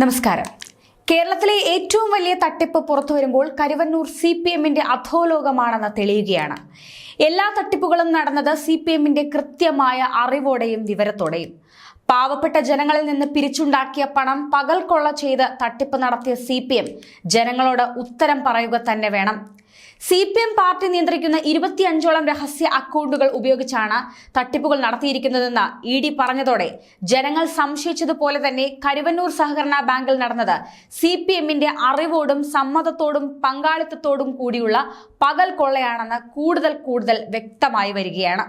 നമസ്കാരം. കേരളത്തിലെ ഏറ്റവും വലിയ തട്ടിപ്പ് പുറത്തു വരുമ്പോൾ കരുവന്നൂർ സി പി എമ്മിന്റെ അധോലോകമാണെന്ന് തെളിയുകയാണ്. എല്ലാ തട്ടിപ്പുകളും നടന്നത് സി പി എമ്മിന്റെ കൃത്യമായ അറിവോടെയും വിവരത്തോടെയും. പാവപ്പെട്ട ജനങ്ങളിൽ നിന്ന് പിരിച്ചുണ്ടാക്കിയ പണം പകൽ കൊള്ള ചെയ്ത് തട്ടിപ്പ് നടത്തിയ സി പി എം ജനങ്ങളോട് ഉത്തരം പറയുക തന്നെ വേണം. സി പി എം പാർട്ടി നിയന്ത്രിക്കുന്ന ഇരുപത്തിയഞ്ചോളം രഹസ്യ അക്കൗണ്ടുകൾ ഉപയോഗിച്ചാണ് തട്ടിപ്പുകൾ നടത്തിയിരിക്കുന്നതെന്ന് ഇ ഡി പറഞ്ഞതോടെ ജനങ്ങൾ സംശയിച്ചതുപോലെ തന്നെ കരുവന്നൂർ സഹകരണ ബാങ്കിൽ നടന്നത് സി പി എമ്മിന്റെ അറിവോടും സമ്മതത്തോടും പങ്കാളിത്തത്തോടും കൂടിയുള്ള പകൽ കൊള്ളയാണെന്ന് കൂടുതൽ കൂടുതൽ വ്യക്തമായി വരികയാണ്.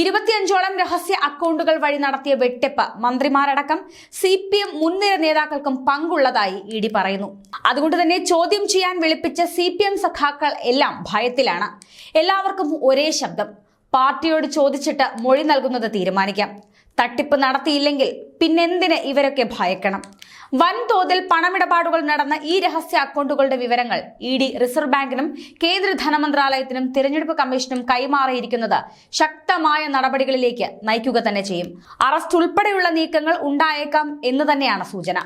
ഇരുപത്തിയഞ്ചോളം രഹസ്യ അക്കൗണ്ടുകൾ വഴി നടത്തിയ വെട്ടിപ്പ് മന്ത്രിമാരടക്കം സി പി എം മുൻനിര നേതാക്കൾക്കും പങ്കുള്ളതായി ഇ ഡി പറയുന്നു. അതുകൊണ്ട് തന്നെ ചോദ്യം ചെയ്യാൻ വിളിപ്പിച്ച സി പി എം സഖാക്കൾ എല്ലാം ഭയത്തിലാണ്. എല്ലാവർക്കും ഒരേ ശബ്ദം. പാർട്ടിയോട് ചോദിച്ചിട്ട് മൊഴി നൽകുന്നത് തീരുമാനിക്കാം. തട്ടിപ്പ് നടത്തിയില്ലെങ്കിൽ പിന്നെന്തിന് ഇവരൊക്കെ ഭയക്കണം? വൻതോതിൽ പണമിടപാടുകൾ നടന്ന ഈ രഹസ്യ അക്കൗണ്ടുകളുടെ വിവരങ്ങൾ ഇ ഡി റിസർവ് ബാങ്കിനും കേന്ദ്ര ധനമന്ത്രാലയത്തിനും തിരഞ്ഞെടുപ്പ് കമ്മീഷനും കൈമാറിയിരിക്കുന്നത് ശക്തമായ നടപടികളിലേക്ക് നയിക്കുക തന്നെ ചെയ്യും. അറസ്റ്റ് ഉൾപ്പെടെയുള്ള നീക്കങ്ങൾ ഉണ്ടായേക്കാം എന്ന് തന്നെയാണ് സൂചന.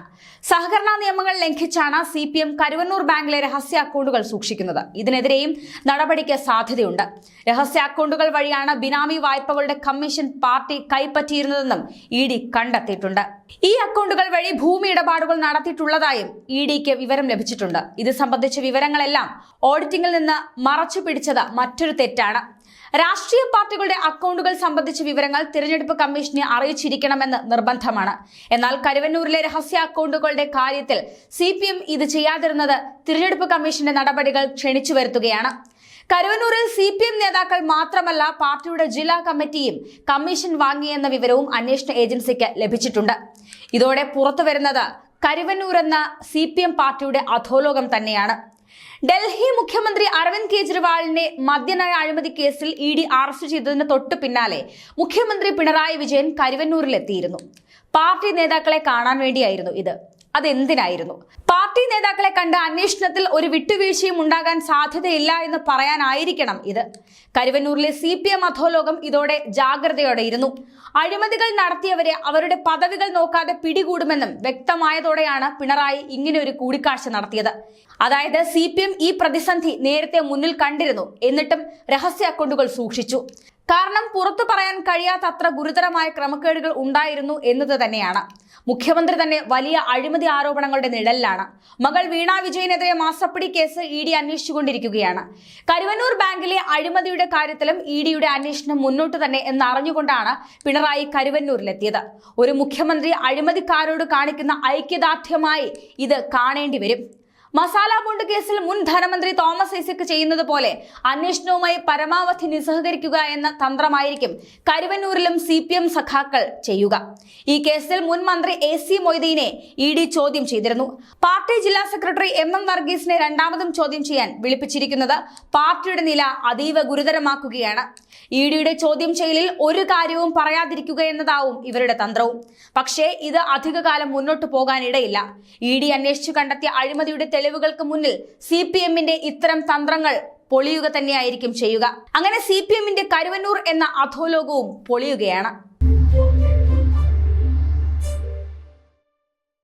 സഹകരണ നിയമങ്ങൾ ലംഘിച്ചാണ് സി പി എം കരുവന്നൂർ ബാങ്കിലെ രഹസ്യ അക്കൗണ്ടുകൾ സൂക്ഷിക്കുന്നത്. ഇതിനെതിരെയും നടപടിക്ക് സാധ്യതയുണ്ട്. രഹസ്യ അക്കൗണ്ടുകൾ വഴിയാണ് ബിനാമി വായ്പകളുടെ കമ്മീഷൻ പാർട്ടി കൈപ്പറ്റിയിരുന്നതെന്നും ഇ ഡി കണ്ടെത്തിയിട്ടുണ്ട്. ഈ അക്കൗണ്ടുകൾ വഴി ഭൂമി ഇടപാടുകൾ നടത്തിയിട്ടുള്ളതായും ഇ ഡിക്ക് വിവരം ലഭിച്ചിട്ടുണ്ട്. ഇത് സംബന്ധിച്ച വിവരങ്ങളെല്ലാം ഓഡിറ്റിംഗിൽ നിന്ന് മറച്ചു പിടിച്ചത് മറ്റൊരു തെറ്റാണ്. രാഷ്ട്രീയ പാർട്ടികളുടെ അക്കൗണ്ടുകൾ സംബന്ധിച്ച വിവരങ്ങൾ തിരഞ്ഞെടുപ്പ് കമ്മീഷനെ അറിയിച്ചിരിക്കണമെന്ന് നിർബന്ധമാണ്. എന്നാൽ കരുവന്നൂരിലെ രഹസ്യ അക്കൗണ്ടുകളുടെ കാര്യത്തിൽ സി ഇത് ചെയ്യാതിരുന്നത് തിരഞ്ഞെടുപ്പ് കമ്മീഷന്റെ നടപടികൾ ക്ഷണിച്ചു വരുത്തുകയാണ്. കരുവന്നൂരിൽ സി പി എം നേതാക്കൾ മാത്രമല്ല പാർട്ടിയുടെ ജില്ലാ കമ്മിറ്റിയും കമ്മീഷൻ വാങ്ങിയെന്ന വിവരവും അന്വേഷണ ഏജൻസിക്ക് ലഭിച്ചിട്ടുണ്ട്. ഇതോടെ പുറത്തു വരുന്നത് കരുവന്നൂർ എന്ന സി പി എം പാർട്ടിയുടെ അധോലോകം തന്നെയാണ്. ഡൽഹി മുഖ്യമന്ത്രി അരവിന്ദ് കെജ്രിവാളിനെ മദ്യനയ അഴിമതി കേസിൽ ഇ ഡി അറസ്റ്റ് ചെയ്തതിന് തൊട്ടു പിന്നാലെ മുഖ്യമന്ത്രി പിണറായി വിജയൻ കരുവന്നൂരിലെത്തിയിരുന്നു. പാർട്ടി നേതാക്കളെ കാണാൻ വേണ്ടിയായിരുന്നു ഇത്. അതെന്തിനായിരുന്നു? നേതാക്കളെ കണ്ട് അന്വേഷണത്തിൽ ഒരു വിട്ടുവീഴ്ചയും ഉണ്ടാകാൻ സാധ്യതയില്ല എന്ന് പറയാനായിരിക്കണം ഇത്. കരുവന്നൂരിലെ സി പി എം അധോലോകം ഇതോടെ ജാഗ്രതയോടെ ഇരുന്നു. അഴിമതികൾ നടത്തിയവരെ അവരുടെ പദവികൾ നോക്കാതെ പിടികൂടുമെന്നും വ്യക്തമായതോടെയാണ് പിണറായി ഇങ്ങനെ ഒരു കൂടിക്കാഴ്ച നടത്തിയത്. അതായത് സി ഈ പ്രതിസന്ധി നേരത്തെ മുന്നിൽ കണ്ടിരുന്നു. എന്നിട്ടും രഹസ്യ അക്കൗണ്ടുകൾ സൂക്ഷിച്ചു. കാരണം പുറത്തു പറയാൻ കഴിയാത്തത്ര ഗുരുതരമായ ക്രമക്കേടുകൾ ഉണ്ടായിരുന്നു എന്നത് തന്നെയാണ്. മുഖ്യമന്ത്രി തന്നെ വലിയ അഴിമതി ആരോപണങ്ങളുടെ നിഴലിലാണ്. മകൾ വീണ വിജയനെതിരെ മാസപ്പിടി കേസ് ഇ ഡി അന്വേഷിച്ചുകൊണ്ടിരിക്കുകയാണ്. കരുവന്നൂർ ബാങ്കിലെ അഴിമതിയുടെ കാര്യത്തിലും ഇ ഡിയുടെ അന്വേഷണം മുന്നോട്ട് തന്നെ എന്നറിഞ്ഞുകൊണ്ടാണ് പിണറായി കരുവന്നൂരിലെത്തിയത്. ഒരു മുഖ്യമന്ത്രി അഴിമതിക്കാരോട് കാണിക്കുന്ന ഐക്യദാർഢ്യമായി ഇത് കാണേണ്ടി വരും. മസാല ബോണ്ട് കേസിൽ മുൻ ധനമന്ത്രി തോമസ് ഐസക് ചെയ്യുന്നത് പോലെ അന്വേഷണവുമായി പരമാവധി നിസ്സഹകരിക്കുക എന്ന തന്ത്രമായിരിക്കും കരുവന്നൂരിലും സി പി എം സഖാക്കൾ ചെയ്യുക. ഈ കേസിൽ മുൻ മന്ത്രി എ സി മൊയ്തീനെ ഇ ഡി ചോദ്യം ചെയ്തിരുന്നു. പാർട്ടി ജില്ലാ സെക്രട്ടറി എം എം വർഗീസിനെ രണ്ടാമതും ചോദ്യം ചെയ്യാൻ വിളിപ്പിച്ചിരിക്കുന്നത് പാർട്ടിയുടെ നില അതീവ ഗുരുതരമാക്കുകയാണ്. ഇ ഡിയുടെ ചോദ്യം ചെയ്യലിൽ ഒരു കാര്യവും പറയാതിരിക്കുക എന്നതാവും ഇവരുടെ തന്ത്രവും. പക്ഷേ ഇത് അധികകാലം മുന്നോട്ട് പോകാനിടയില്ല. ഇ ഡി അന്വേഷിച്ചു കണ്ടെത്തിയ അഴിമതിയുടെ തെളിവുകൾക്ക് മുന്നിൽ സി പി എമ്മിന്റെ ഇത്തരം തന്ത്രങ്ങൾ പൊളിയുക തന്നെയായിരിക്കും ചെയ്യുക. അങ്ങനെ സി പി എമ്മിന്റെ കരുവന്നൂർ എന്ന അധോലോകവും പൊളിയുകയാണ്.